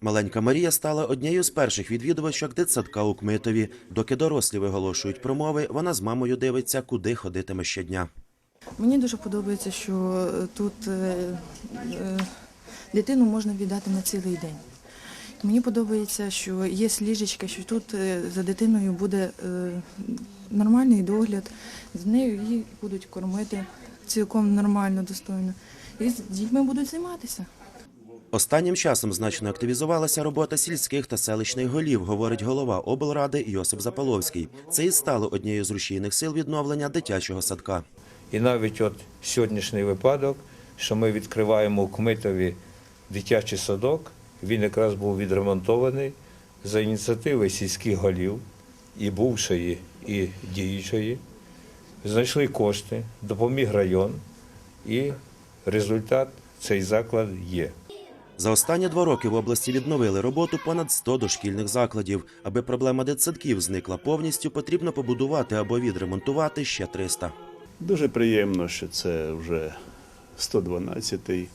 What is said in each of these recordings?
Маленька Марія стала однією з перших відвідувачок дитсадка у Кмитові. Доки дорослі виголошують промови, вона з мамою дивиться, куди ходитиме щодня. Мені дуже подобається, що е, тут е, е, дитину можна віддати на цілий день. Мені подобається, що є ліжечка, що тут за дитиною буде нормальний догляд, з нею її будуть кормити цілком нормально, достойно. І з дітьми будуть займатися. Останнім часом значно активізувалася робота сільських та селищних голів, говорить голова облради Йосип Запаловський. Це і стало однією з рушійних сил відновлення дитячого садка. І навіть от сьогоднішній випадок, що ми відкриваємо у Кмитові дитячий садок, він якраз був відремонтований за ініціативи сільських голів, і бувшої, і діючої. Знайшли кошти, допоміг район, і результат цей заклад є. За останні два роки в області відновили роботу понад 100 дошкільних закладів. Аби проблема дитсадків зникла повністю, потрібно побудувати або відремонтувати ще 300. Дуже приємно, що це вже 112-й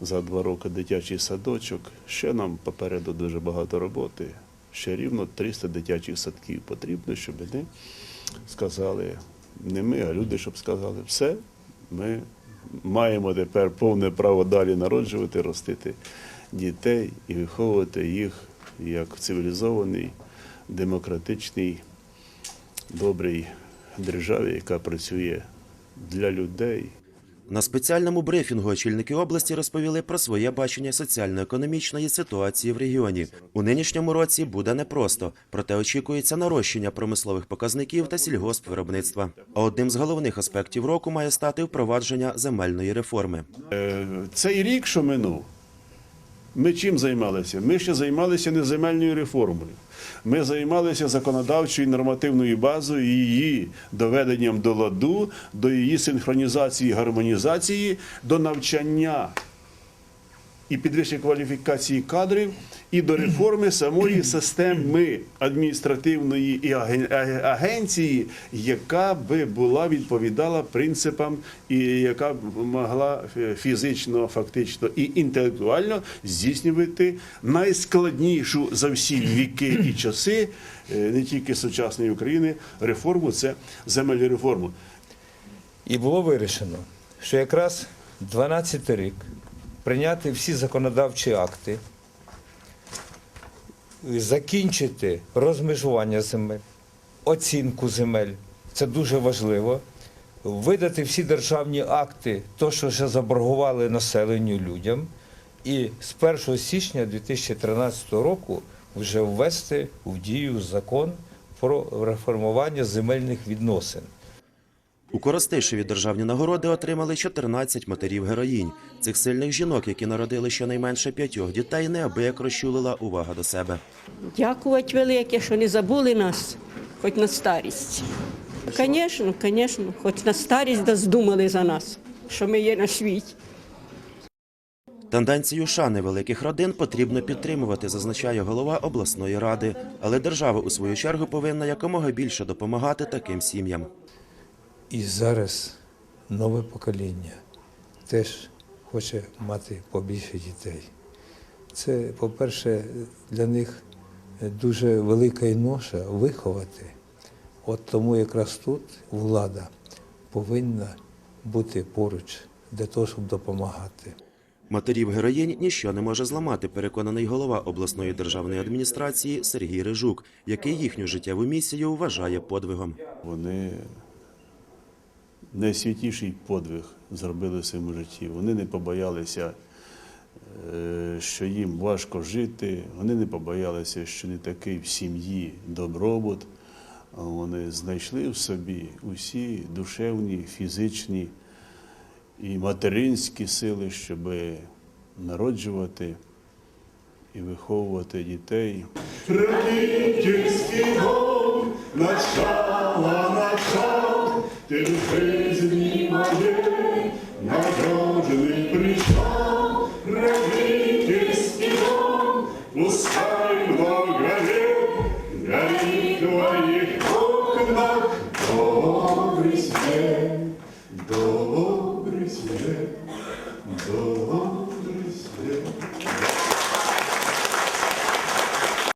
за два роки дитячий садочок. Ще нам попереду дуже багато роботи. Ще рівно 300 дитячих садків потрібно, щоб вони сказали, не ми, а люди, щоб сказали, все, ми маємо тепер повне право далі народжувати, ростити дітей і виховувати їх як цивілізований, демократичний, добрій державі, яка працює для людей. На спеціальному брифінгу очільники області розповіли про своє бачення соціально-економічної ситуації в регіоні. У нинішньому році буде непросто, проте очікується нарощення промислових показників та сільгоспвиробництва. А одним з головних аспектів року має стати впровадження земельної реформи. Е, Цей рік, що минув, ми чим займалися? Ми ще займалися не земельною реформою. Ми займалися законодавчою нормативною базою, її доведенням до ладу, до її синхронізації, гармонізації, до навчання і підвищення кваліфікації кадрів, і до реформи самої системи адміністративної і агенції, яка би була відповідала принципам і яка б могла фізично, фактично і інтелектуально здійснювати найскладнішу за всі віки і часи, е, не тільки сучасної України, реформу це земельну реформу. І було вирішено, що якраз 12 рік прийняти всі законодавчі акти, закінчити розмежування земель, оцінку земель. Це дуже важливо. Видати всі державні акти, то, що вже заборгували населенню людям, і з 1 січня 2013 року вже ввести в дію закон про реформування земельних відносин. У Коростишеві державні нагороди отримали 14 матерів-героїнь. Цих сильних жінок, які народили щонайменше п'ятьох дітей, неабияк розчулила увага до себе. Дякувати велике, що не забули нас, хоч на старість. Звісно, звісно, хоч на старість да здумали за нас, що ми є на світі. Тенденцію шани великих родин потрібно підтримувати, зазначає голова обласної ради. Але держава у свою чергу повинна якомога більше допомагати таким сім'ям. І зараз нове покоління теж хоче мати побільше дітей. Це, по-перше, для них дуже велика і ноша виховати. От тому якраз тут влада повинна бути поруч для того, щоб допомагати. Матерів героїнь ніщо не може зламати, переконаний голова обласної державної адміністрації Сергій Рижук, який їхню життєву місію вважає подвигом. Вони найсвятіший подвиг зробили в своєму житті. Вони не побоялися, е, що їм важко жити, вони не побоялися, що не такий в сім'ї добробут. Вони знайшли в собі усі душевні, фізичні і материнські сили, щоб народжувати і виховувати дітей. Родительский дом, начало пускай много лет горит в твоих окнах добрый свет, добрый свет, добрый свет.